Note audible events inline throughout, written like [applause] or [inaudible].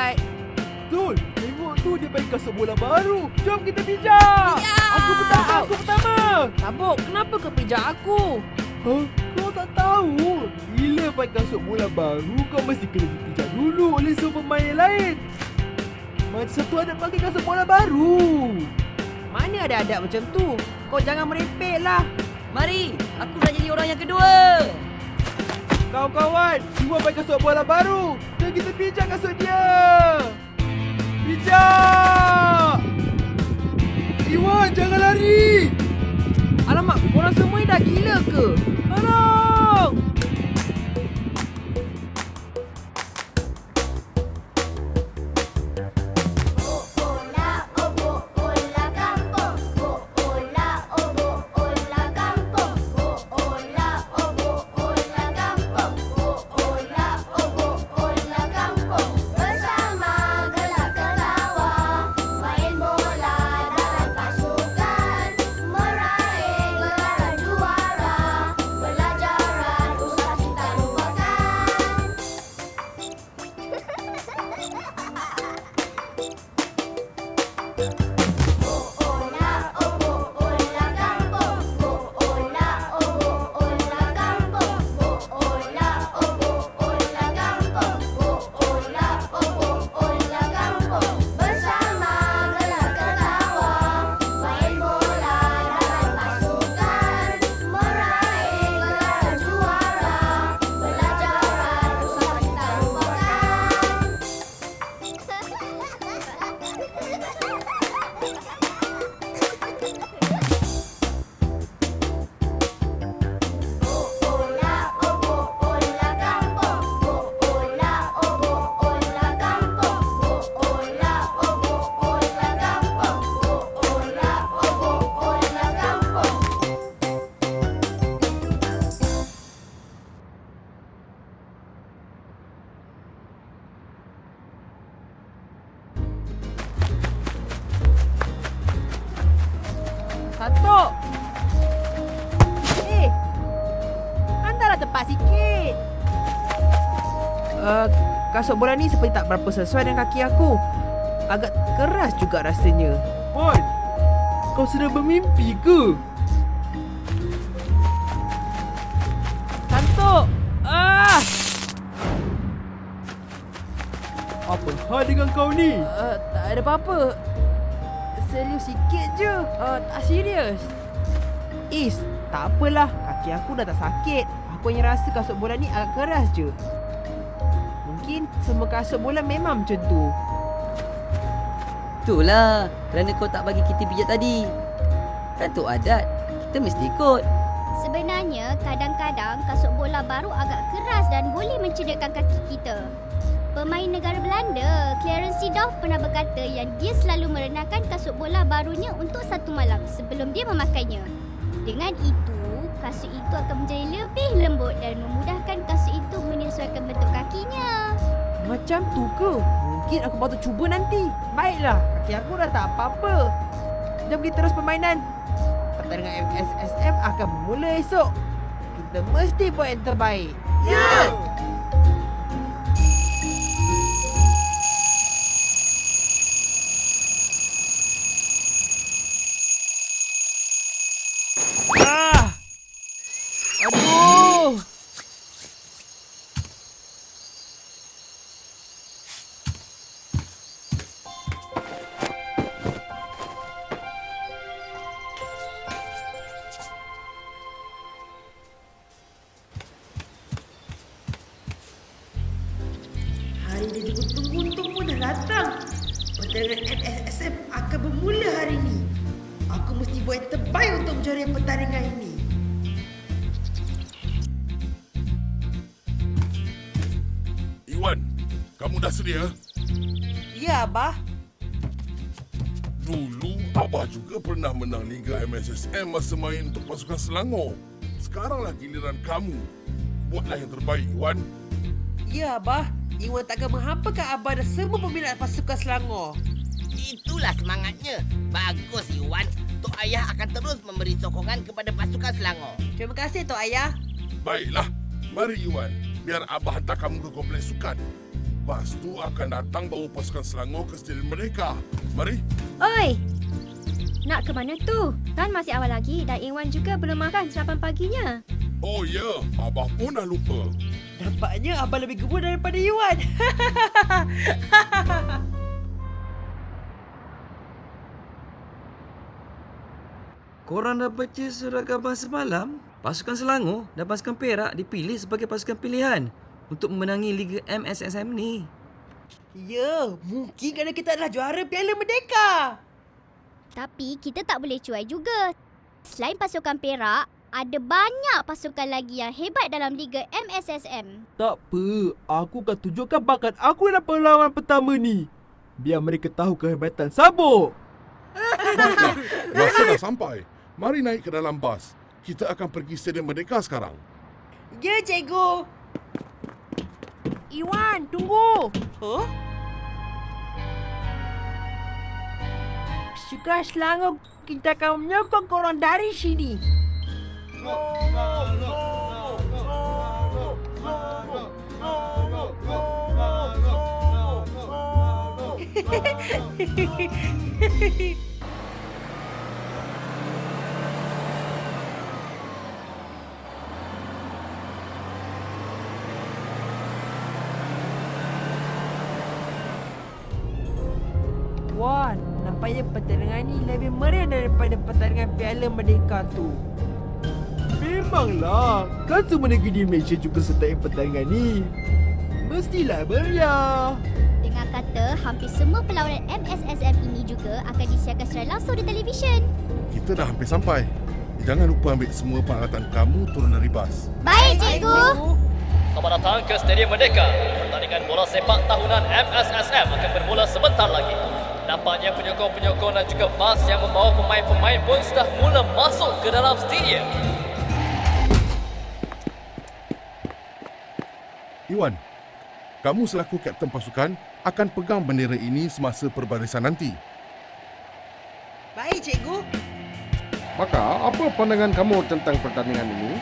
Alright. Betul. Tengok tu dia bagi kasut bola baru. Jom kita pijak. Aku pertama, aku pertama. Tabuk, kenapa kau pijak aku? Huh? Kau tak tahu? Bila pakai kasut bola baru, kau mesti kena dipijak dulu oleh semua pemain yang lain. Macam satu ada pakai kasut bola baru. Mana ada adab macam tu? Kau jangan merepek lah. Mari, aku nak jadi orang yang kedua. Kawan-kawan, semua pakai kasut bola baru. Jom kita pijak kasut dia. Pijak! Iwan, jangan lari! Alamak, korang semua ni dah gila ke? Kasut bola ni seperti tak berapa sesuai dengan kaki aku. Agak keras juga rasanya. Wan, kau sedang bermimpi ke? Santuk. Ah. Apa hal dengan kau ni? Uh, tak ada apa-apa. Serius sikit je. Uh, tak serius. Is, tak apalah. Kaki aku dah tak sakit. Aku hanya rasa kasut bola ni agak keras je. Semua kasut bola memang macam tu. Itulah kerana kau tak bagi kita pijat tadi. Kan tu adat. Kita mesti ikut. Sebenarnya, kadang-kadang kasut bola baru agak keras dan boleh mencederakan kaki kita. Pemain negara Belanda, Clarence Seedorf pernah berkata yang dia selalu merenangkan kasut bola barunya untuk satu malam sebelum dia memakainya. Dengan itu, kasut itu akan menjadi lebih lembut dan memudahkan kasut itu menyesuaikan bentuk kakinya. Macam tu ke? Mungkin aku patut cuba nanti. Baiklah, kaki aku dah tak apa-apa. Jom kita terus permainan. Pertandingan MSSM akan bermula esok. Kita mesti buat yang terbaik. Ya! Ah! Dah sedia? Ya, Abah. Dulu, Abah juga pernah menang Liga MSSM masa main untuk pasukan Selangor. Sekaranglah giliran kamu. Buatlah yang terbaik, Iwan. Ya, Abah. Iwan takkan menghampakan Abah dan semua peminat pasukan Selangor. Itulah semangatnya. Bagus Iwan. Tok Ayah akan terus memberi sokongan kepada pasukan Selangor. Terima kasih, Tok Ayah. Baiklah, mari Iwan. Biar Abah hantar kamu ke kompleks sukan. Bas tu akan datang bawa pasukan Selangor ke stadium mereka. Mari. Oi! Nak ke mana tu? Kan masih awal lagi dan Iwan juga belum makan sarapan paginya. Oh ya, Abah pun dah lupa. Nampaknya Abang lebih gebur daripada Iwan. [laughs] Korang dah baca surat khabar semalam? Pasukan Selangor dan pasukan Perak dipilih sebagai pasukan pilihan untuk memenangi Liga MSSM ni. Ya, mungkin kerana kita adalah juara Piala Merdeka. Tapi kita tak boleh cuai juga. Selain pasukan Perak, ada banyak pasukan lagi yang hebat dalam Liga MSSM. Tak apa, aku akan tunjukkan bakat aku dalam perlawanan pertama ni. Biar mereka tahu kehebatan sabuk. [laughs] Masa dah sampai. Mari naik ke dalam bas. Kita akan pergi stadium Merdeka sekarang. Ya, cikgu. Iwan, tunggu. Huh? Pasukan Selangor kita akan menyokong korang dari sini. Wah, [laughs] nampaknya pertandingan ni lebih meriah daripada pertandingan Piala Merdeka tu. Memanglah, kan semua negeri di Malaysia juga sertai pertandingan ni. Mestilah meriah. Dengan kata, hampir semua perlawanan MSSM ini juga akan disiarkan secara langsung di televisyen. Kita dah hampir sampai. Jangan lupa ambil semua peralatan kamu turun dari bas. Baik, cikgu. Selamat datang ke Stadium Merdeka. Pertandingan bola sepak tahunan MSSM akan bermula sebentar lagi. Nampaknya penyokong-penyokong dan juga bas yang membawa pemain-pemain pun sudah mula masuk ke dalam stadium. Iwan, kamu selaku kapten pasukan akan pegang bendera ini semasa perbarisan nanti. Baik, cikgu. Maka, apa pandangan kamu tentang pertandingan ini?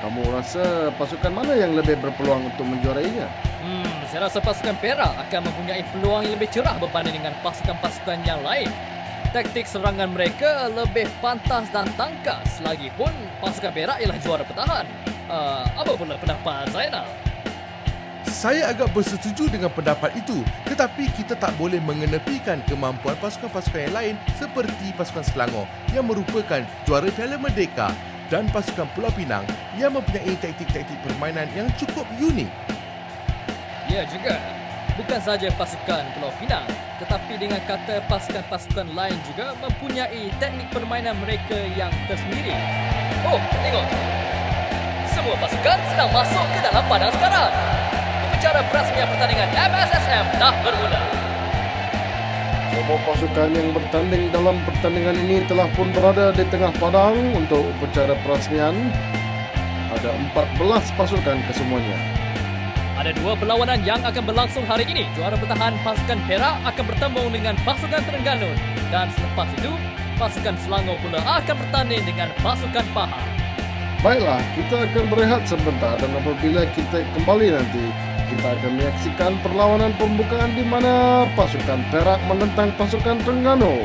Kamu rasa pasukan mana yang lebih berpeluang untuk menjuarainya? Hmm, saya rasa pasukan Perak akan mempunyai peluang yang lebih cerah berbanding dengan pasukan-pasukan yang lain. Taktik serangan mereka lebih pantas dan tangkas. Lagipun, pasukan Perak ialah juara bertahan. Uh, apa pula pendapat Zainal? Saya agak bersetuju dengan pendapat itu, tetapi kita tak boleh mengenepikan kemampuan pasukan-pasukan yang lain seperti pasukan Selangor yang merupakan juara Piala Merdeka dan pasukan Pulau Pinang yang mempunyai taktik-taktik permainan yang cukup unik. Ya juga. Bukan saja pasukan Pulau Pinang, tetapi dengan kata pasukan-pasukan lain juga mempunyai teknik permainan mereka yang tersendiri. Oh, tengok. Semua pasukan sedang masuk ke dalam padang sekarang. Upacara perasmian pertandingan MSSM dah bermula. Semua pasukan yang bertanding dalam pertandingan ini telah pun berada di tengah padang untuk upacara perasmian. Ada 14 pasukan kesemuanya. Ada dua perlawanan yang akan berlangsung hari ini. Juara bertahan pasukan Perak akan bertemu dengan pasukan Terengganu. Dan selepas itu, pasukan Selangor pula akan bertanding dengan pasukan Pahang. Baiklah, kita akan berehat sebentar dan apabila kita kembali nanti, kita akan menyaksikan perlawanan pembukaan di mana pasukan Perak menentang pasukan Terengganu.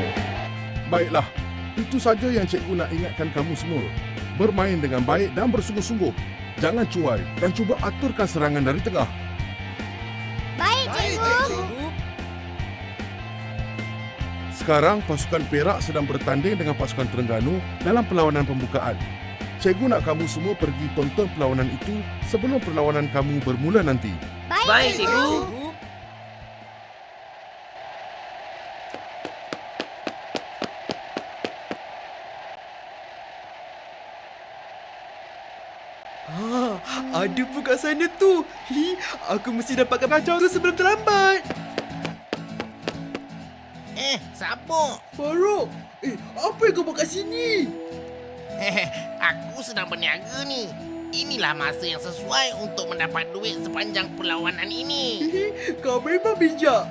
Baiklah, itu saja yang cikgu nak ingatkan kamu semua. Bermain dengan baik dan bersungguh-sungguh. Jangan cuai dan cuba aturkan serangan dari tengah. Baik, cikgu. Sekarang pasukan Perak sedang bertanding dengan pasukan Terengganu dalam perlawanan pembukaan. Cikgu nak kamu semua pergi tonton perlawanan itu sebelum perlawanan kamu bermula nanti. Baik, Baik, cikgu. cikgu. Kat sana tu. Hi, aku mesti dapatkan kacau tu sebelum terlambat. Eh, sabuk. Faruk, eh, apa yang kau buat kat sini? Aku sedang berniaga ni. Inilah masa yang sesuai untuk mendapat duit sepanjang perlawanan ini. Kau memang bijak.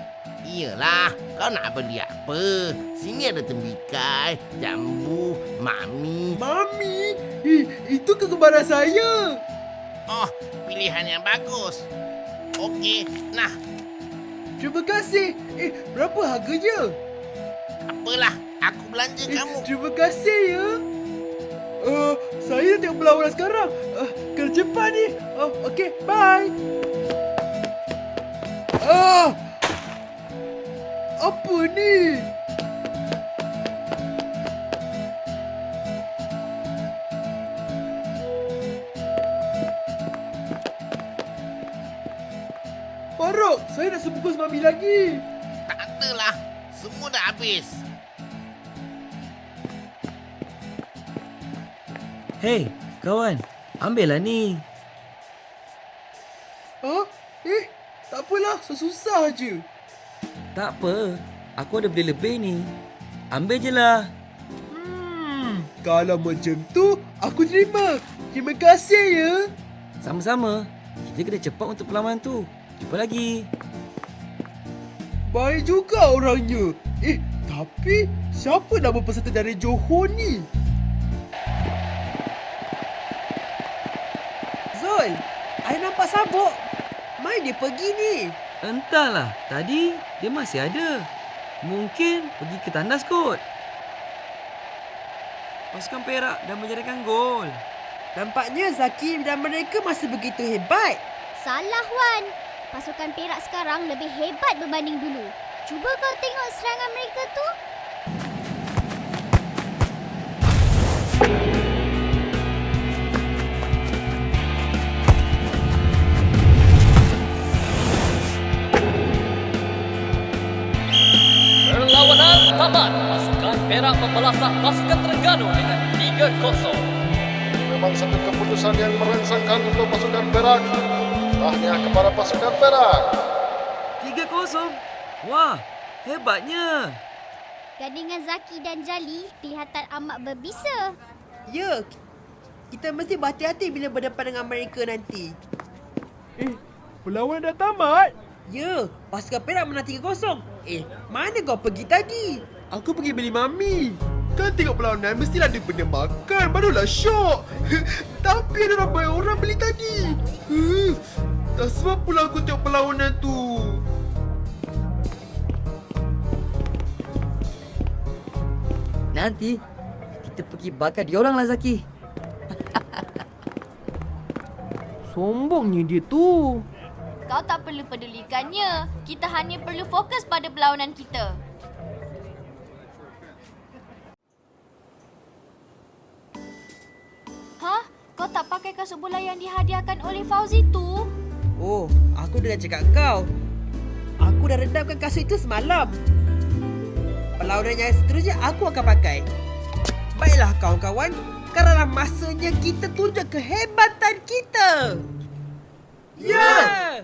Iyalah, kau nak beli apa? Sini ada tembikai, jambu, mami. Mami, eh, itu kegemaran saya. Oh, pilihan yang bagus. Okey, nah. terima kasih. Eh, berapa harganya? Apalah, aku belanja Eh, kamu. terima kasih ya. Uh, saya tengok perlawanan sekarang. Uh, kena cepat ni. Uh, okay, bye. Ah! Apa ni? Saya nak sebungkus mami lagi. Tak adalah. Semua dah habis. Hei, kawan. Ambillah ni. Ha? Eh, tak apalah, susah je. Tak apa. Aku ada beli lebih ni. Ambil je lah. Hmm, kalau macam tu, aku terima. Terima kasih ya. Sama-sama. Kita kena cepat untuk perlawanan tu. Jumpa lagi. Baik juga orangnya. Eh, tapi siapa nama peserta dari Johor ni? Zul, I nampak sabuk. Mai dia pergi ni. Entahlah. Tadi dia masih ada. Mungkin pergi ke tandas kot. Pasukan Perak dah menjadikan gol. Nampaknya Zaki dan mereka masih begitu hebat. Salah Wan. Pasukan Perak sekarang lebih hebat berbanding dulu. Cuba kau tengok serangan mereka tu. Perlawanan tamat. Pasukan Perak membelasak pasukan Terengganu dengan 3-0. Memang satu keputusan yang merangsangkan untuk pasukan Perak. Tahniah kepada pasukan Perak. 3-0. Wah, hebatnya. Gandingan Zaki dan Jali kelihatan amat berbisa. Ya, kita mesti berhati-hati bila berdepan dengan mereka nanti. Eh, perlawanan dah tamat. Ya, pasukan Perak menang 3-0. Eh, mana kau pergi tadi? Aku pergi beli mami. Kan tengok perlawanan mestilah ada benda makan barulah syok. [laughs] Tapi ada ramai orang beli tadi. Uh, dah sebab pula aku tengok perlawanan tu. Nanti kita pergi bakar diorang lah Zaki. [laughs] Sombongnya dia tu. Kau tak perlu pedulikannya. Kita hanya perlu fokus pada perlawanan kita. Kasut bola yang dihadiahkan oleh Fauzi tu? Oh, aku dah cakap kau. Aku dah redamkan kasut itu semalam. Perlawanan yang seterusnya aku akan pakai. Baiklah kawan-kawan, sekaranglah masanya kita tunjuk kehebatan kita. Ya!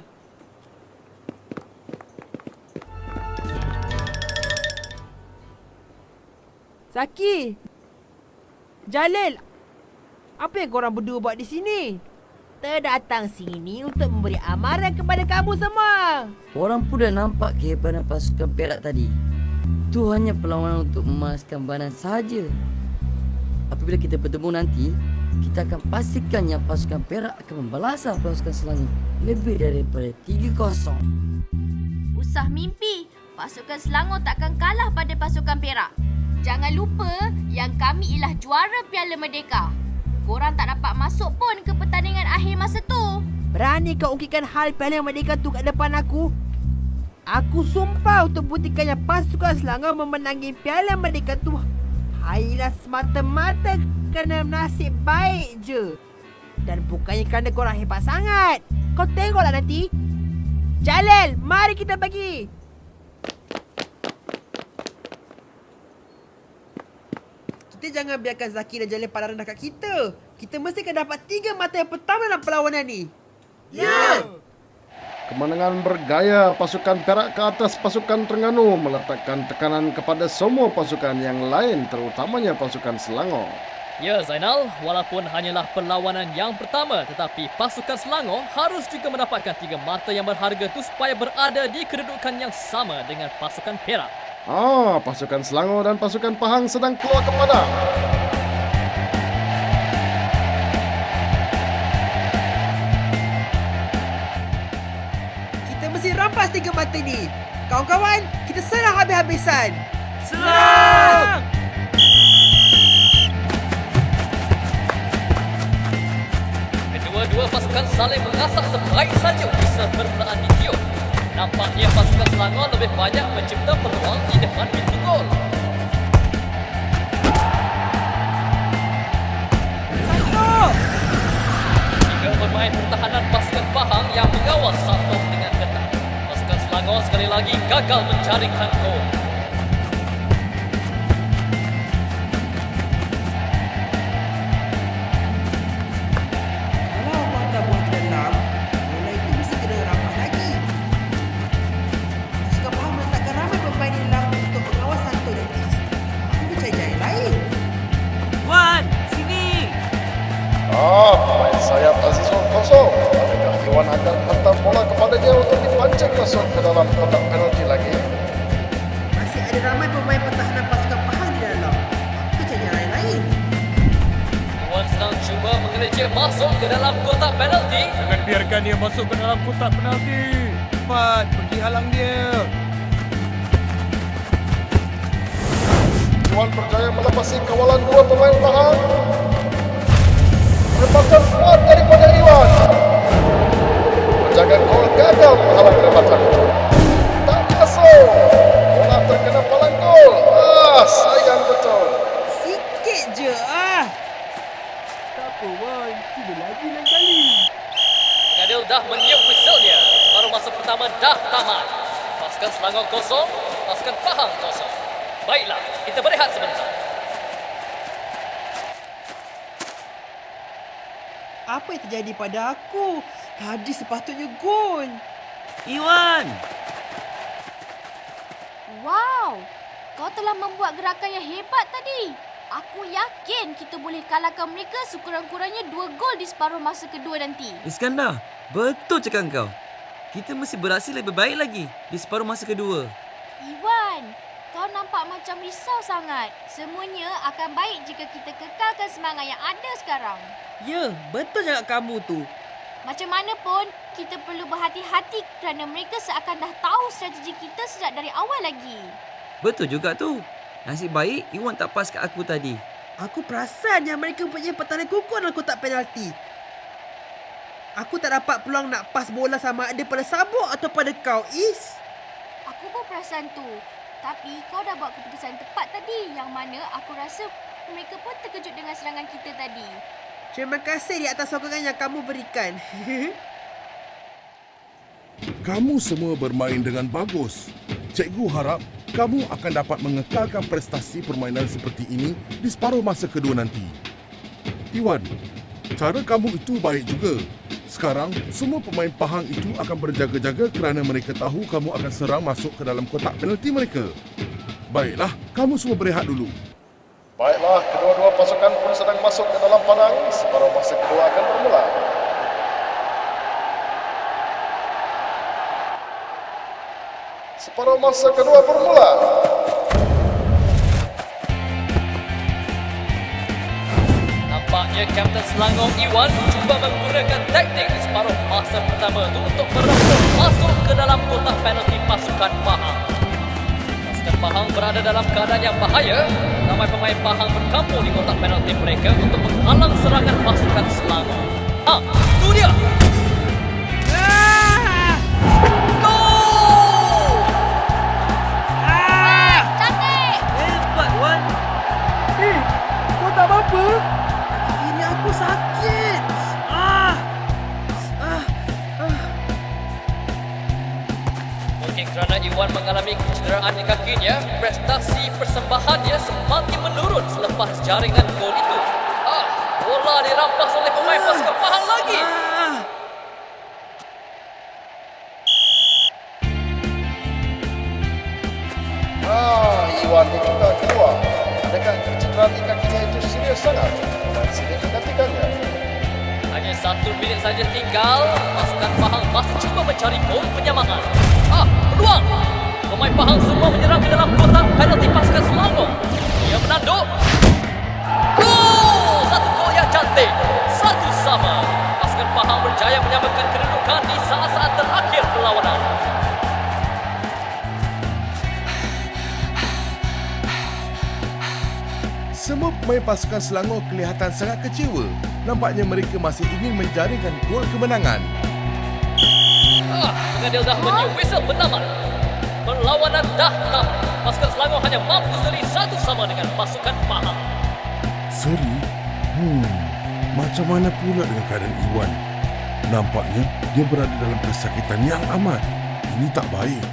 Saki! Jalil! Apa yang korang berdua buat di sini? Terdatang sini untuk memberi amaran kepada kamu semua. Orang pun dah nampak kehebatan pasukan Perak tadi. Itu hanya perlawanan untuk memanaskan badan saja. Apabila kita bertemu nanti, kita akan pastikan yang pasukan Perak akan membalasah pasukan Selangor lebih daripada 3-0. Usah mimpi. Pasukan Selangor takkan kalah pada pasukan Perak. Jangan lupa yang kami ialah juara Piala Merdeka. Korang tak dapat masuk pun ke pertandingan akhir masa tu. Berani kau ungkitkan hal Piala Merdeka tu kat depan aku? Aku sumpah untuk buktikan yang pasukan Selangor memenangi Piala Merdeka tu hanya semata-mata kerana nasib baik je. Dan bukannya kerana korang hebat sangat. Kau tengoklah nanti. Jalil, mari kita pergi. Kita jangan biarkan Zaki dan Jalil pada rendah kat kita. Kita mesti akan dapat tiga mata yang pertama dalam perlawanan ni. Ya! Kemenangan bergaya pasukan Perak ke atas pasukan Terengganu meletakkan tekanan kepada semua pasukan yang lain terutamanya pasukan Selangor. Ya Zainal, walaupun hanyalah perlawanan yang pertama tetapi pasukan Selangor harus juga mendapatkan tiga mata yang berharga itu supaya berada di kedudukan yang sama dengan pasukan Perak. Ah, pasukan Selangor dan pasukan Pahang sedang keluar ke padang. Kita mesti rampas tiga mata ni. Kawan-kawan, kita serang habis-habisan. Serang! Kedua-dua pasukan saling mengasah sebaik saja pesertaan video. Nampaknya pasukan Selangor lebih banyak mencipta peluang di depan pintu gol. Tiga pemain pertahanan pasukan Pahang yang mengawal satu dengan ketat. Pasukan Selangor sekali lagi gagal mencarikan gol. Akan hantar bola kepadanya untuk dipancing masuk ke dalam kotak penalti lagi? Masih ada ramai pemain pertahanan pasukan Pahang di dalam. Aku cari jalan lain. Tuan sedang cuba mengejar masuk ke dalam kotak penalti. Jangan biarkan dia masuk ke dalam kotak penalti. Cepat, pergi halang dia. Iwan berjaya melepasi kawalan dua pemain Pahang. Rebatan kuat daripada Iwan. Gol gagal menghalang rebatan. Tak masuk. Bola terkena palang gol. Ah, sayang betul. Sikit je ah. Tak apa Wan, cuba lagi lain kali. Pengadil dah meniup whistle-nya. Separuh masa pertama dah tamat. Pasukan Selangor kosong, pasukan Pahang kosong. Baiklah, kita berehat sebentar. Apa yang terjadi pada aku? Tadi sepatutnya gol. Iwan! Wow, kau telah membuat gerakan yang hebat tadi. Aku yakin kita boleh kalahkan mereka sekurang-kurangnya dua gol di separuh masa kedua nanti. Iskandar, betul cakap kau. Kita mesti beraksi lebih baik lagi di separuh masa kedua. Iwan, kau nampak macam risau sangat. Semuanya akan baik jika kita kekalkan semangat yang ada sekarang. Ya, betul cakap kamu tu. Macam mana pun, kita perlu berhati-hati kerana mereka seakan dah tahu strategi kita sejak dari awal lagi. Betul juga tu. Nasib baik Iwan tak pas kat aku tadi. Aku perasan yang mereka punya pertahanan kukuh dalam kotak penalti. Aku tak dapat peluang nak pas bola sama ada pada sabuk atau pada kau, Is. Aku pun perasan tu. Tapi kau dah buat keputusan tepat tadi yang mana aku rasa mereka pun terkejut dengan serangan kita tadi. Terima kasih di atas sokongan yang kamu berikan. [laughs] Kamu semua bermain dengan bagus. Cikgu harap kamu akan dapat mengekalkan prestasi permainan seperti ini di separuh masa kedua nanti. Iwan, cara kamu itu baik juga. Sekarang, semua pemain Pahang itu akan berjaga-jaga kerana mereka tahu kamu akan serang masuk ke dalam kotak penalti mereka. Baiklah, kamu semua berehat dulu. Baiklah, kedua-dua pasukan pun sedang masuk ke dalam padang. Separuh masa kedua akan bermula. Separuh masa kedua bermula. Nampaknya Kapten Selangor Iwan cuba menggunakan teknik di separuh masa pertama itu untuk merebut masuk ke dalam kotak penalti pasukan Pahang. Pahang berada dalam keadaan yang bahaya. Ramai pemain Pahang berkampung di kotak penalti mereka untuk menghalang serangan pasukan Selangor. Ha, itu dia! Iwan mengalami kecederaan di kakinya, prestasi persembahannya semakin menurun selepas jaringan gol itu. Ah, bola dirampas oleh pemain pasukan Pahang lagi. Ah. Ah, Iwan juga keluar. Adakah kecederaan di kakinya itu serius sangat? Dan sini menggantikannya. Hanya satu minit saja tinggal, pasukan Pahang masih cuba mencari gol penyamaan. Ah, peluang. Pemain Pahang semua menyerang ke dalam kotak penalti pasukan Selangor. Ia menanduk. Gol! Satu gol yang cantik. Satu sama. Pasukan Pahang berjaya menyamakan kedudukan di saat-saat terakhir perlawanan. Semua pemain pasukan Selangor kelihatan sangat kecewa. Nampaknya mereka masih ingin menjaringkan gol kemenangan. Ah, pengadil dah menyium whistle bertamat. Perlawanan dah tamat. Pasukan Selangor hanya mampu seri satu sama dengan pasukan Pahang. Seri? Hmm, macam mana pula dengan keadaan Iwan? Nampaknya dia berada dalam kesakitan yang amat. Ini tak baik.